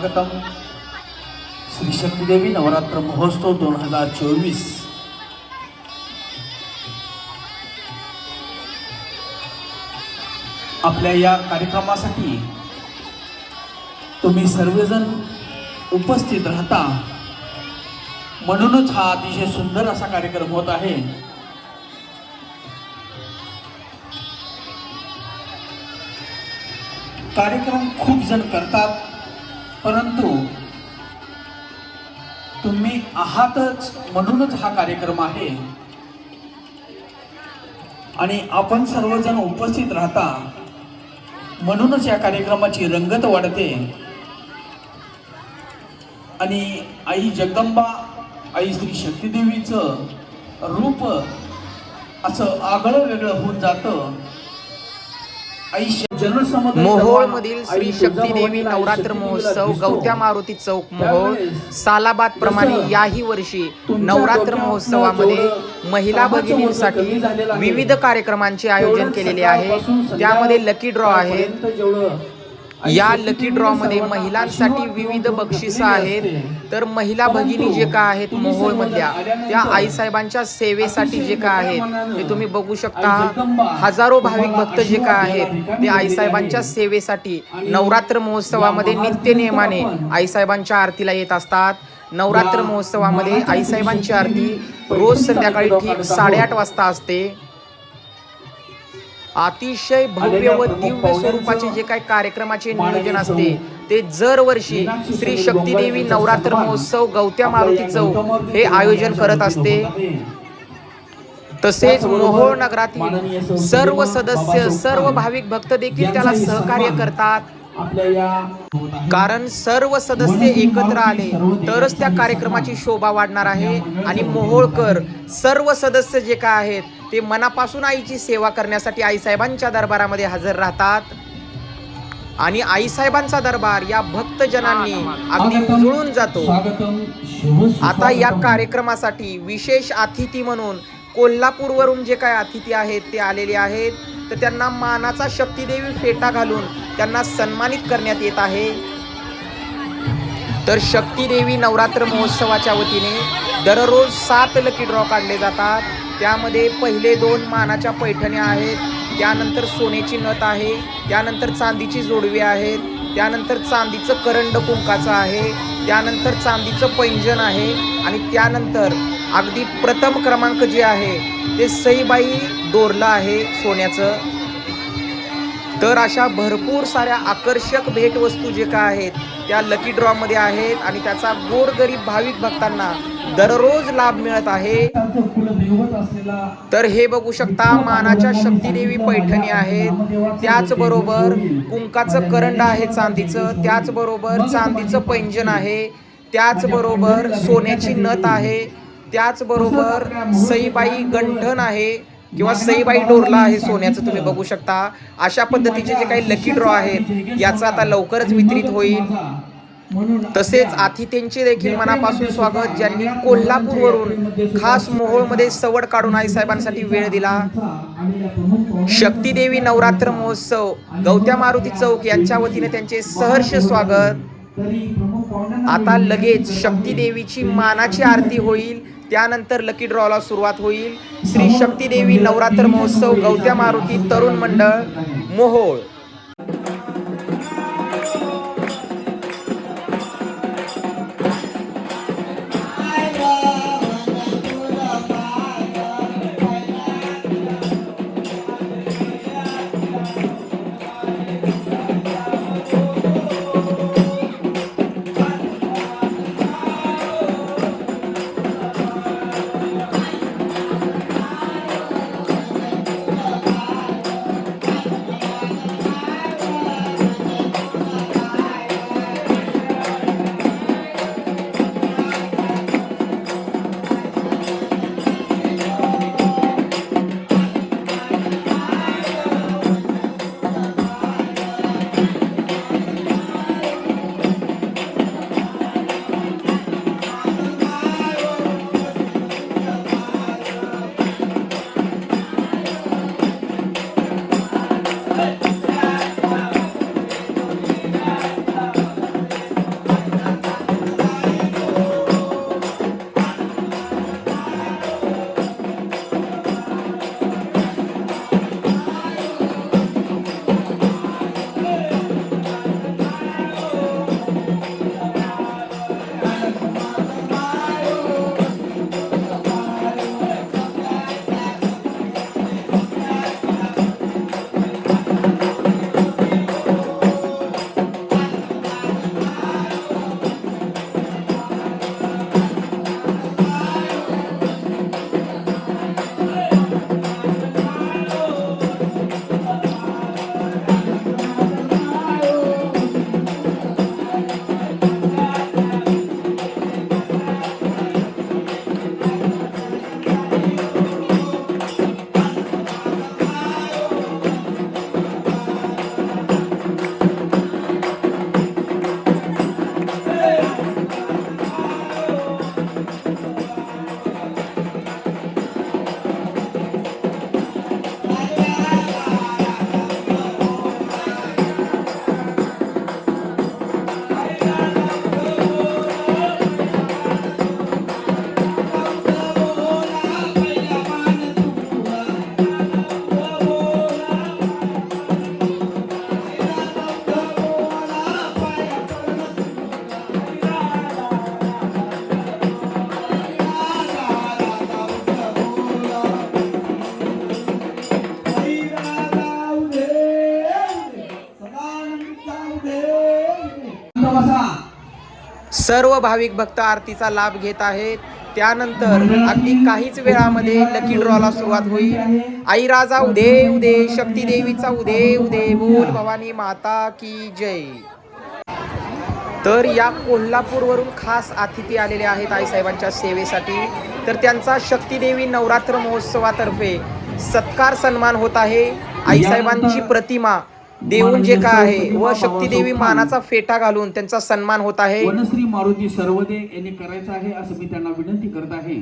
स्वागतम. श्री शक्तीदेवी नवरात्र महोत्सव दोन हजार चोवीस. आपल्या या कार्यक्रमासाठी तुम्ही सर्वजण उपस्थित राहता. म्हणूनच हा अतिशय सुंदर असा कार्यक्रम होत आहे. कार्यक्रम खूप जण करतात. परंतु तुम्ही आहातच म्हणूनच हा कार्यक्रम आहे. आणि आपण सर्वजण उपस्थित राहता म्हणूनच या कार्यक्रमाची रंगत वाढते. आणि आई जगदंबा आई श्री शक्तीदेवीचं रूप असं आगळं वेगळं होऊन जातं. मोहोळ मधील श्री शक्तीदेवी नवरात्र महोत्सव गवत्या मारुती चौक मोहोळ सालाबाद प्रमाणे याही वर्षी नवरात्र महोत्सवामध्ये महिला भगिनींसाठी विविध कार्यक्रमांचे आयोजन केलेले आहे. त्यामध्ये लकी ड्रॉ आहेत. या लकी ड्रॉ मध्ये महिलांसाठी विविध बक्षिसं आहेत. तर महिला भगिनी जे का आहेत मोहोळ मधल्या त्या आईसाहेबांच्या सेवेसाठी जे का आहेत ते तुम्ही बघू शकता. हजारो भाविक भक्त जे का आहेत ते आईसाहेबांच्या सेवेसाठी नवरात्र महोत्सवामध्ये नित्य नियमाने आईसाहेबांच्या आरतीला येत असतात. नवरात्र महोत्सवामध्ये आईसाहेबांची आरती रोज संध्याकाळी ठीक साडेआठ वाजता असते. अतिशय भव्य व दिव्य स्वरूपाचे जे काही कार्यक्रमाचे नियोजन असते ते दरवर्षी श्री शक्तीदेवी नवरात्र महोत्सव गवत्या मारुती चौक हे आयोजन करत असते. तसेच मोहोळ नगरातील सर्व सदस्य सर्व भाविक भक्त देखील त्याला सहकार्य करतात. कारण सर्व सदस्य एकत्र आले तरच त्या कार्यक्रमाची शोभा वाढणार आहे आणि मोहोळकर सर्व सदस्य जे काय आहेत ते मनापासून आईची सेवा करण्यासाठी आईसाहेबांच्या दरबारामध्ये हजर राहतात. आणि आईसाहेबांचा दरबार या भक्तजनांनी अगदी उजळून जातो. आता या कार्यक्रमासाठी विशेष अतिथी म्हणून कोल्हापूरवरून जे काय अतिथी आहेत ते आलेले आहेत. तर त्यांना मानाचा शक्तीदेवी फेटा घालून त्यांना सन्मानित करण्यात येत आहे. तर शक्तीदेवी नवरात्र महोत्सवाच्या वतीने दररोज सात लकी ड्रॉ काढले जातात. त्यामध्ये पहिले दोन मानाच्या पैठण्या आहेत. त्यानंतर सोन्याची नथ आहे. त्यानंतर चांदीची जोडवी आहेत. त्यानंतर चांदीचं करंड कुंकाचं आहे. त्यानंतर चांदीचं पैंजण आहे. आणि त्यानंतर अगदी प्रथम क्रमांक जे आहे ते सईबाई डोरलं आहे सोन्याचं. तर अशा भरपूर साऱ्या आकर्षक भेटवस्तू जे काय आहेत त्या लकी ड्रॉमध्ये आहेत आणि त्याचा गोरगरीब भाविक भक्तांना दररोज लाभ मिळत आहे. तर हे बघू शकता मानाच्या शक्तीदेवी पैठणी आहेत त्याचबरोबर कुंकाचं करंड आहे चांदीचं त्याचबरोबर चांदीचं पैंजण आहे त्याचबरोबर सोन्याची नथ आहे. त्याचबरोबर सईबाई गंठण आहे किंवा सईबाई डोरला आहे सोन्याचं तुम्ही बघू शकता. अशा पद्धतीचे जे काही लकी ड्रॉ आहेत याचं आता लवकरच वितरित होईल. तसेच आतिथ्यांचे देखील मनापासून स्वागत ज्यांनी कोल्हापूरवरून खास मोहोळमध्ये सवड काढून आई साहेबांसाठी वेळ दिला. शक्तीदेवी नवरात्र महोत्सव गवत्या मारुती चौक यांच्या वतीने त्यांचे सहर्ष स्वागत. आता लगेच शक्तीदेवीची मानाची आरती होईल. त्यानंतर लकी ड्रॉला सुरुवात होईल. श्री शक्तीदेवी नवरात्र महोत्सव गवत्या मारुती तरुण मंडळ मोहोळ. सर्व भाविक भक्त आरतीचा लाभ घेत आहेत. त्यानंतर अगदी काहीच वेळामध्ये लकी ड्रॉला सुरुवात होईल. आई राजा उदे उदे शक्ती देवीचा उदे उदे बोल भवानी माता की जय. तर या कोल्हापूरवरून खास अतिथी आलेले आहेत आईसाहेबांच्या सेवेसाठी. तर त्यांचा शक्तीदेवी नवरात्र महोत्सवातर्फे सत्कार सन्मान होत आहे. आईसाहेबांची प्रतिमा देऊन जे काय आहे व शक्तीदेवी मानाचा फेटा घालून त्यांचा सन्मान होत आहे. वनश्री मारुती सर्वदे यांनी करायचं आहे असं मी त्यांना विनंती करत आहे.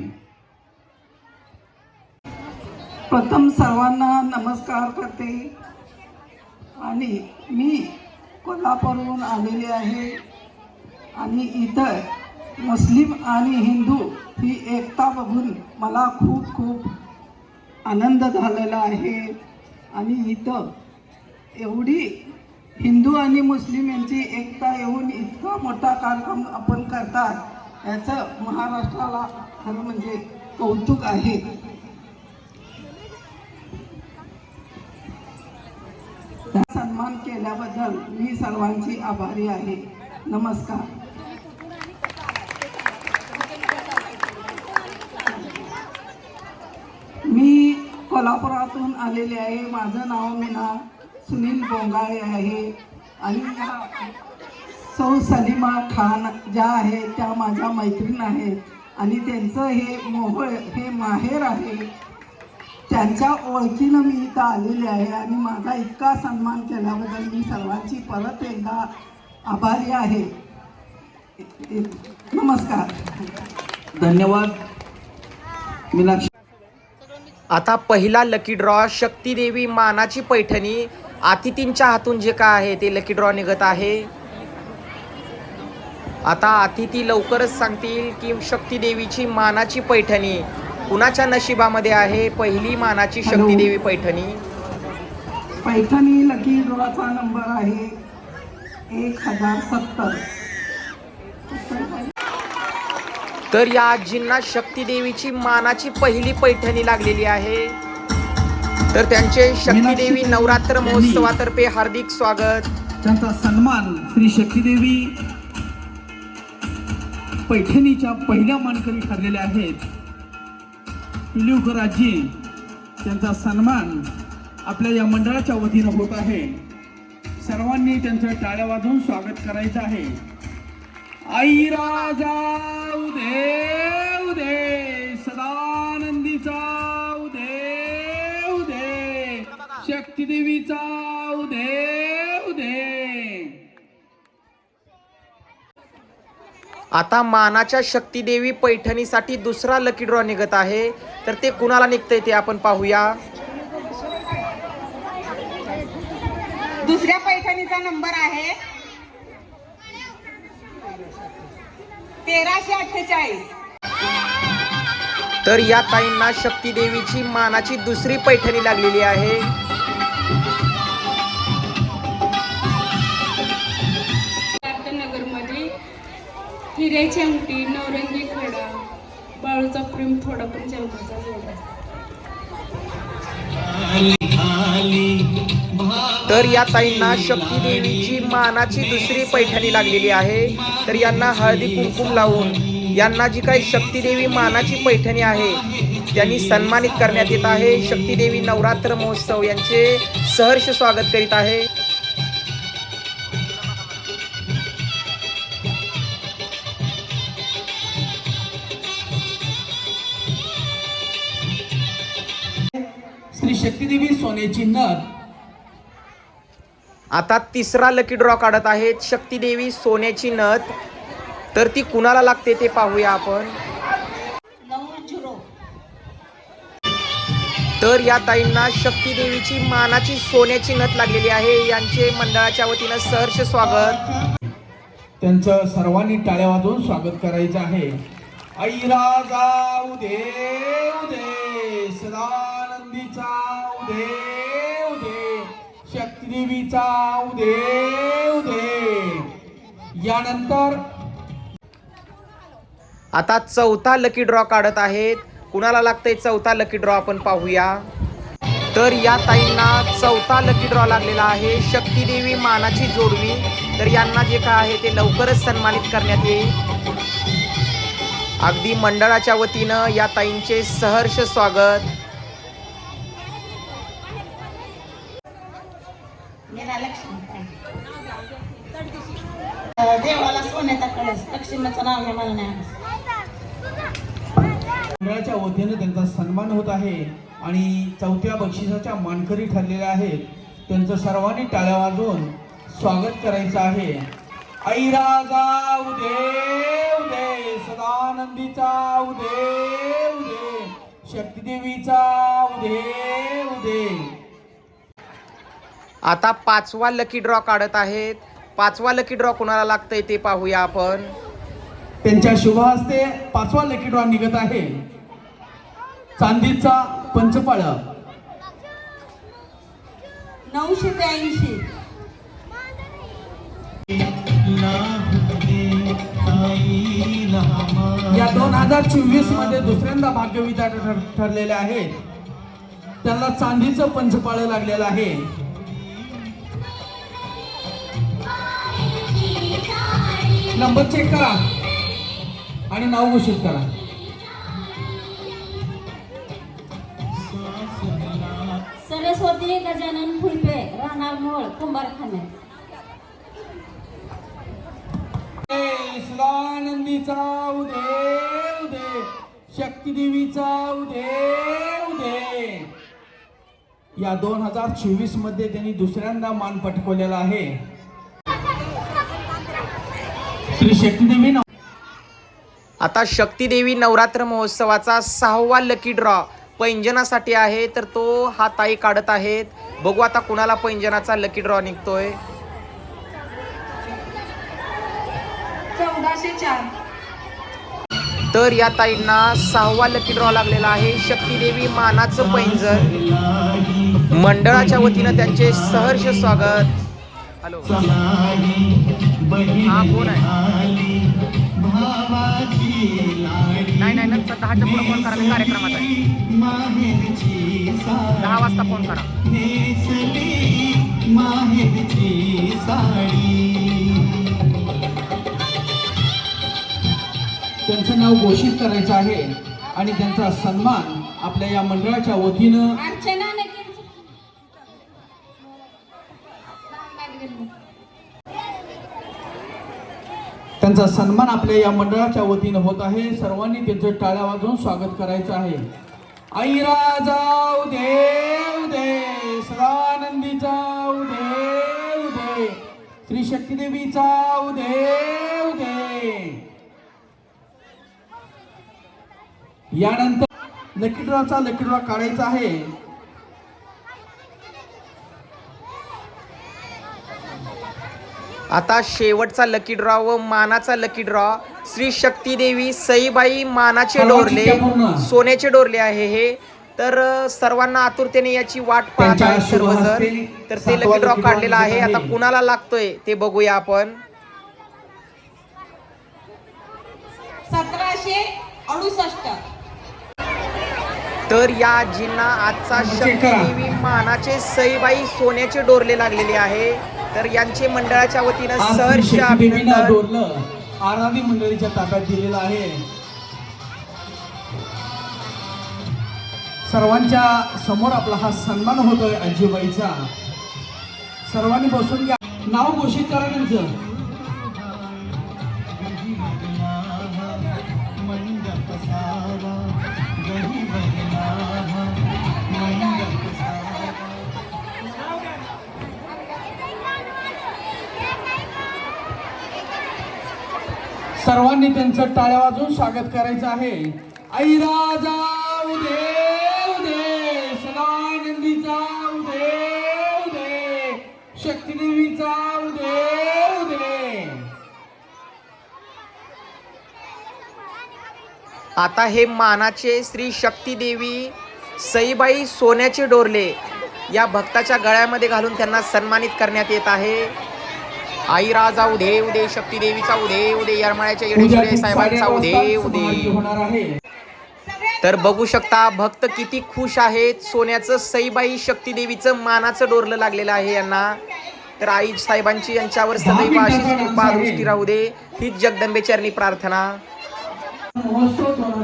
प्रथम सर्वांना नमस्कार करते. आणि मी कोल्हापूरहून आलेले आहे. आणि इथं मुस्लिम आणि हिंदू ही एकता बघून मला खूप खूप आनंद झालेला आहे. आणि इथं एवढी हिंदू आणि मुस्लिम यांची एकता येऊन इतका मोठा कार्यक्रम आपण करतात याचं महाराष्ट्राला खरं म्हणजे कौतुक आहे. सन्मान केल्याबद्दल मी सर्वांची आभारी आहे. नमस्कार. मी कोल्हापुरातून आलेले आहे. माझं नाव मीना. सुनील गोंगाळे आहे. आणि या सौ सलीमा खान ज्या आहेत त्या माझ्या मैत्रीण आहेत. आणि त्यांचं हे मोहोळ हे माहेर आहे. त्यांच्या ओळखीनं मी इथं आलेले आहे. आणि माझा इतका सन्मान केल्याबद्दल मी सर्वांची परत एकदा आभारी आहे. नमस्कार. धन्यवाद. मीनाक्षी आता पहिला लकी ड्रॉ शक्तीदेवी मानाची पैठणी अतिथींच्या हातून जे काय आहे ते लकी ड्रॉ निघत आहे. आता अतिथी लवकरच सांगतील की शक्तीदेवीची मानाची पैठणी कुणाच्या नशिबामध्ये आहे? पहिली मानाची हॅलो. शक्तीदेवी पैठणी. पैठणी लकी ड्रॉचा नंबर आहे एक हजार सत्तर. तर या आजींना शक्तीदेवीची मानाची पहिली पैठणी लागलेली आहे. तर त्यांचे शक्तीदेवी नवरात्र महोत्सवातर्फे हार्दिक स्वागत. त्यांचा सन्मान श्री शक्तीदेवी पैठणीच्या पहिल्या मानकरी ठरलेल्या आहेत. पिलिवकर आजी त्यांचा सन्मान आपल्या या मंडळाच्या वतीनं होत आहे. सर्वांनी त्यांचं टाळ्या वाजवून स्वागत करायचं आहे. आई राजा उदे! उदे उदे. आता मानाच्या शक्तीदेवी पैठणीसाठी दुसरा लकी ड्रॉ निघत आहे. तर ते कुणाला निघतंय ते आपण पाहूया. दुसऱ्या पैठणीचा नंबर आहे. तेराशे अठ्ठेचाळीस. तर या ताईंना शक्तीदेवीची मानाची दुसरी पैठणी लागलेली आहे. हिऱ्याची अंगठी नवरंगी खडा बाळूचा प्रेम थोडा पण जन्माचा जोडा तर या ताईंना शक्तीदेवीची मानाची दुसरी पैठणी लागलेली आहे. तर यांना हळदी कुंकुम लावून यांना जी काही शक्तीदेवी मानाची पैठणी आहे त्यांनी सन्मानित करण्यात येत आहे. शक्तीदेवी नवरात्र महोत्सव यांचे सहर्ष स्वागत करीत आहे. शक्तीदेवी सोन्याची नथ. आता तिसरा लकी ड्रॉ काढत आहेत शक्तीदेवी सोन्याची नथ. तर ती कुणाला लागते ते पाहूया आपण. तर या ताईंना शक्तीदेवीची मानाची सोन्याची नथ लागलेली आहे. यांचे मंडळाच्या वतीनं सहर्ष स्वागत. त्यांचं सर्वांनी टाळ्या वाजवून स्वागत करायचं आहे. आई राजा उदे उदे. उदे. उदे शक्तीदेवीचा उदे उदे. यानंतर आता चौथा लकी ड्रॉ काढत आहेत. कुणाला लागतंय चौथा लकी ड्रॉ आपण पाहूया. तर या ताईंना चौथा लकी ड्रॉ लागलेला आहे. शक्तीदेवी मानाची जोडवी. तर यांना जे काय आहे ते लवकरच सन्मानित करण्यात येईल. अगदी मंडळाच्या वतीनं या ताईंचे सहर्ष स्वागत. देवाला सोन्याचा कळस लक्ष्मीचं नाव हे मला नाही मंडळाच्या वतीने त्यांचा सन्मान होत आहे आणि चौथ्या बक्षिसाच्या मानकरी ठरलेल्या आहेत. त्यांचं सर्वांनी टाळ्या वाजवून स्वागत करायचं आहे. आई राजा उदे उदे सदानंदीचा उदे उदे. शक्तिदेवीचा उदे उदे. आता पाचवा लकी ड्रॉ काढत आहेत. पाचवा लकी ड्रॉ कोणाला लागतंय ते पाहूया आपण. त्यांच्या शुभ हस्ते पाचवा लकी ड्रॉ निघत आहे. चांदीचा पंचपाळ नऊशे ब्याऐंशी. या दोन हजार चोवीसमध्ये दुसऱ्यांदा भाग्यविधाता ठर- ठरलेले आहेत. त्यांना चांदीचं पंचपाळ लागलेलं आहे. नंबर चेक करा. आणि नाव घोषित करा. सरस्वती गजानन फुलपे राहणार मोळ कुंभारखाने सदानंदीचा उदे उदे. शक्तिदेवीचा उदे उदे. या दोन हजार चोवीसमध्ये त्यांनी दुसऱ्यांदा मान पटकवलेला आहे. श्री शक्तिदेवी आता शक्तिदेवी नवरात्र महोत्सवाचा सहावा लकी ड्रॉ पैंजनासाठी आहे तर तो हा ताई काढत आहेत. बघू आता कुणाला पैंजनाचा लकी ड्रॉ निघतोय. तर या ताईंना सहावा लकी ड्रॉ लागलेला आहे. शक्तिदेवी मानाचं पैंजण मंडळाच्या वतीनं त्यांचे सहर्ष स्वागत. हॅलो. हा कोण आहे नाही नाही नंतर दहाच्या पुढे फोन करा मी कार्यक्रमात आहे दहा वाजता फोन करा त्यांचं नाव घोषित करायचं आहे आणि त्यांचा सन्मान आपल्या या मंडळाच्या वतीनं त्यांचा सन्मान आपल्या या मंडळाच्या वतीनं होत आहे. सर्वांनी त्यांचं टाळ्या वाजवून स्वागत करायचं आहे. अहिरा जाऊ देव दे सदानंदी जाऊ उदे. दे श्री शक्तिदेवीचा देव दे यानंतर लकी ड्रॉचा काढायचा आहे. आता शेवटचा लकी ड्रॉ व मानाचा लकी ड्रॉ श्री शक्तीदेवी सईबाई मानाचे डोरले सोन्याचे डोरले आहे हे. तर सर्वांना आतुरतेने याची वाट पाहत आहेत सर्वजण. तर ते लकी ड्रॉ काढलेला आहे. निघत आता. कुणाला लागतोय ते बघूया आपण. सतराशे अडुसष्ट. तर या आजींना आजचा चेक करा. शक्तीदेवी मानाचे सईबाई सोन्याचे डोरले लागलेले आहे. तर यांचे मंडळाच्या वतीनं सहर्ष अभिनंदन. आराधी मंडळीच्या ताब्यात दिलेलं आहे. सर्वांच्या समोर आपला हा सन्मान होतोय आजीबाईचा. सर्वांनी बसून घ्या. नाव घोषित करा त्यांचं. सर्वांनी त्यांचं टाळ्या वाजून स्वागत करायचं आहे. आई राजा उदे उदे. सदानंदीचा उदे उदे. शक्तीदेवीचा उदे उदे. आता हे मानाचे श्री शक्तीदेवी सईबाई सोन्याचे डोरले या भक्ताच्या गळ्यामध्ये घालून त्यांना सन्मानित करण्यात येत आहे. आई राजा उदे उदे शक्तीदेवीचा उदे उदे यरमाळ्याच्या ठीक साहेबांचा उदे उदे. तर बघू शकता भक्त किती खुश आहेत. सोन्याचं सईबाई शक्तीदेवीचं मानाचं डोरलं लागलेलं आहे यांना. तर आई साहेबांची यांच्यावर सदैव अशीच कृपा. दृष्टी राहू दे. हीच जगदंबेचरणी प्रार्थना.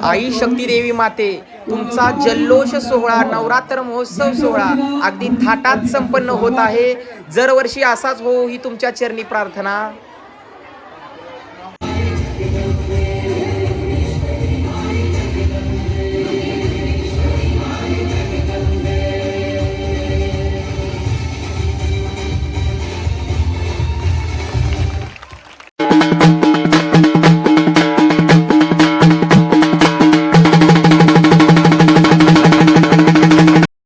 आई शक्ती देवी माते तुमचा जल्लोष सोहळा नवरात्र महोत्सव सोहळा अगदी थाटात संपन्न होत आहे. दरवर्षी असाच हो ही तुमच्या चरणी प्रार्थना.